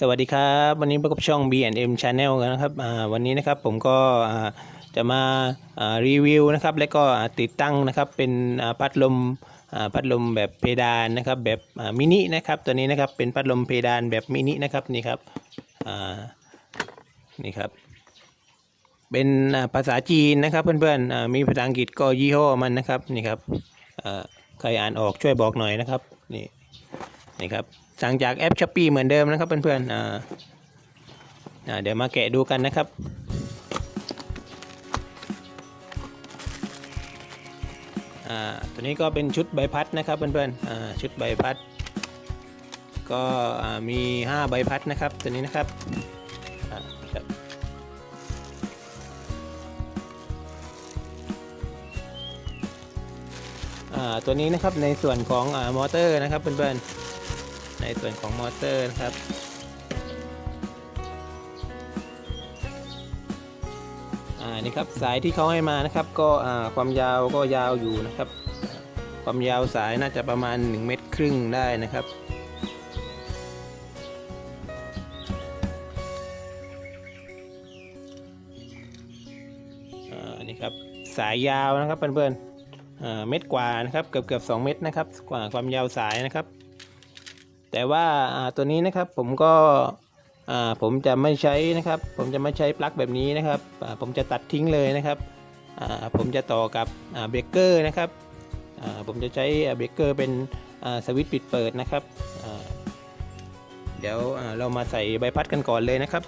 สวัสดีครับ วันนี้พบกับช่อง B&M Channel กันนะครับวันนี้นะครับผมก็จะมาารีวิวนะครับและก็ติดตั้งนะครับเป็นพัดลมพัดลมแบบเพดานนะครับแบบมินินะครับตัวนี้นะครับเป็นพัดลมเพดานแบบมินินะครับนี่ครับนี่ครับเป็นภาษาจีนนะครับเพื่อนๆมีภาษาอังกฤษก็ยี่ห้อมันนะครับนี่ครับใครอ่านออกช่วยบอกหน่อยนะครับนี่ นี่ครับสั่งจากแอปช้อปปีเหมือนเดิมนะครับเพื่อนๆอ่าเดี๋ยวมาแกะดูกันนะครับ อ่า ตัวนี้ก็เป็นชุดใบพัดนะครับเพื่อนๆ อ่า ชุดใบพัด ก็มี 5 ใบพัดนะครับ ตัวนี้นะครับ อ่าครับตัวนี้นะครับในส่วนของอมอเตอร์นะครับเพื่อนๆ ในส่วนของมอเตอร์นะครับอ่านี่ครับสายที่เขาให้มานะครับ ก็อ่าความยาวก็ยาวอยู่นะครับ ความยาวสายน่าจะประมาณ 1 เมตรครึ่งได้นะครับอ่านี่ครับสายยาวนะครับเพื่อนๆเม็ดกว่านะครับเกือบเกือบสองเม็ดนะครับกว่าความยาวสายนะครับ แต่ว่าตัวนี้นะครับผมก็ผมจะไม่ใช้นะครับ ผมจะไม่ใช้ปลั๊กแบบนี้นะครับ ผมจะตัดทิ้งเลยนะครับ ผมจะต่อกับเบรกเกอร์นะครับ ผมจะใช้เบรกเกอร์เป็นสวิตช์ปิดเปิดนะครับ เดี๋ยวเรามาใส่ใบพัดกันก่อนเลยนะครับ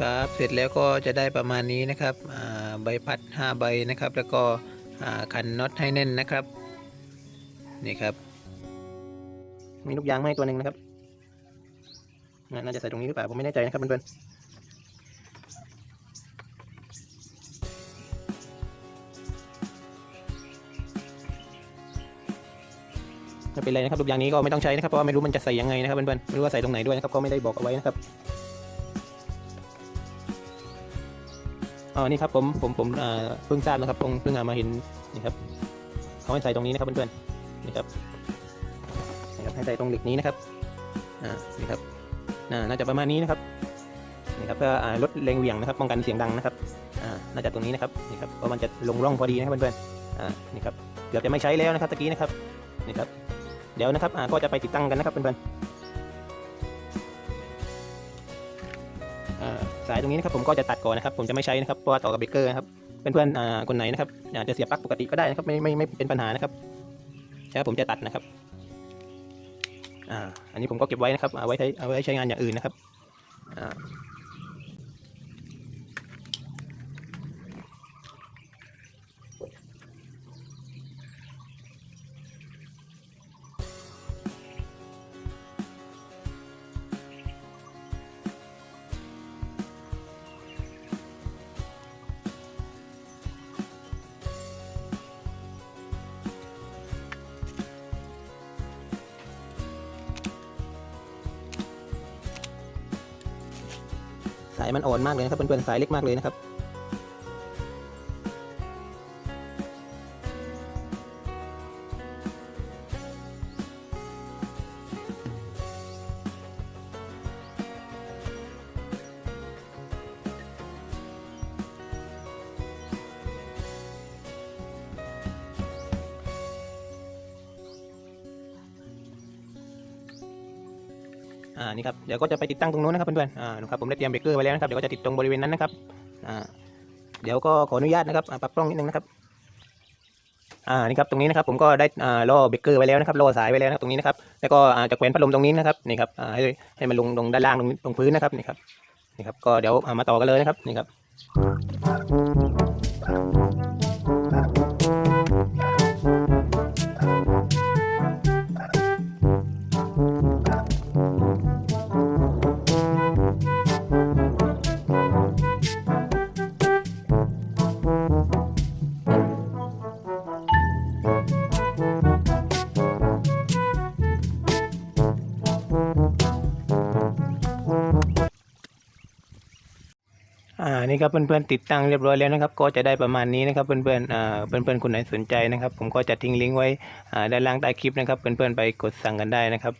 ครับ เสร็จแล้วก็จะได้ประมาณนี้นะครับใบพัด 5 ใบนะครับ แล้วก็ขันน็อตให้แน่นนะครับ นี่ครับ มีลูกยางมาให้ตัวหนึ่งนะครับน่าน่าจะใส่ตรงนี้หรือเปล่าผมไม่แน่ใจนะครับเพื่อนๆไม่เป็นไรนะครับลูกยางนี้ก็ไม่ต้องใช้นะครับเพราะว่าไม่รู้มันจะใส่ยังไงนะครับเพื่อนๆไม่รู้ว่าใส่ตรงไหนด้วยนะครับก็ไม่ได้บอกเอาไว้นะครับ อ๋อนี่ครับผมผมผมเพิ่งทราบนะครับเพิ่งเพิ่งอ่ามาเห็นนี่ครับเขาให้ใส่ตรงนี้นะครับเพื่อนๆนี่ครับนี่ครับให้ใส่ตรงเหล็กนี้นะครับอ่านี่ครับน่าจะประมาณนี้นะครับนี่ครับเพื่อลดแรงเหวี่ยงนะครับป้องกันเสียงดังนะครับอ่าน่าจะตรงนี้นะครับนี่ครับเพราะมันจะลงร่องพอดีนะครับเพื่อนๆอ่านี่ครับเกือบจะไม่ใช้แล้วนะครับตะกี้นะครับนี่ครับเดี๋ยวนะครับอ่าก็จะไปติดตั้งกันนะครับเพื่อนๆ สายตรงนี้นะครับผมก็จะตัดก่อนนะครับ ผมจะไม่ใช้นะครับเพราะว่าต่อกับเบรกเกอร์นะครับเพื่อนๆอ่าคนไหนนะครับอาจจะเสียบปลั๊กปกติก็ได้นะครับไม่ไม่ไม่เป็นปัญหานะครับใช่ผมจะตัดนะครับอ่าอันนี้ผมก็เก็บไว้นะครับเอาไว้ใช้เอาไว้ใช้งานอย่างอื่นนะครับอ่า สายมันอ่อนมากเลยนะครับเพื่อนๆสายเล็กมากเลยนะครับ อ่านี่ครับเดี๋ยวก็จะไปติดตั้งตรงนู้นนะครับเพื่อนๆอ่านะครับผมได้เตรียมเบรกเกอร์ไว้แล้วนะครับเดี๋ยวก็จะติดตรงบริเวณนั้นนะครับอ่าเดี๋ยวก็ขออนุญาตนะครับปรับกล้องนิดนึงนะครับอ่านี่ครับตรงนี้นะครับผมก็ได้อ่าล่อเบรกเกอร์ไว้แล้วนะครับล่อสายไว้แล้วนะครับตรงนี้นะครับแล้วก็อ่าจะแขวนพัดลมตรงนี้นะครับนี่ครับอ่าให้ให้มันลงลงด้านล่างตรงตรงพื้นนะครับนี่ครับนี่ครับก็เดี๋ยวอ่ามาต่อกันเลยนะครับนี่ครับ นี่ครับเพื่อนๆติดตั้งเรียบร้อยแล้วนะครับ ก็จะได้ประมาณนี้นะครับเพื่อนๆอ่าเพื่อนๆคนไหนสนใจนะครับ ผมก็จะทิ้งลิงก์ไว้อ่าด้านล่างใต้คลิปนะครับเพื่อนๆไปกดสั่งกันได้นะครับ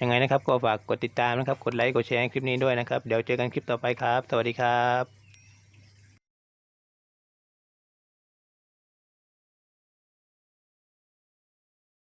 ยังไงนะครับก็ฝากกดติดตามนะครับ กดไลค์กดแชร์คลิปนี้ด้วยนะครับ เดี๋ยวเจอกันคลิปต่อไปครับ สวัสดีครับ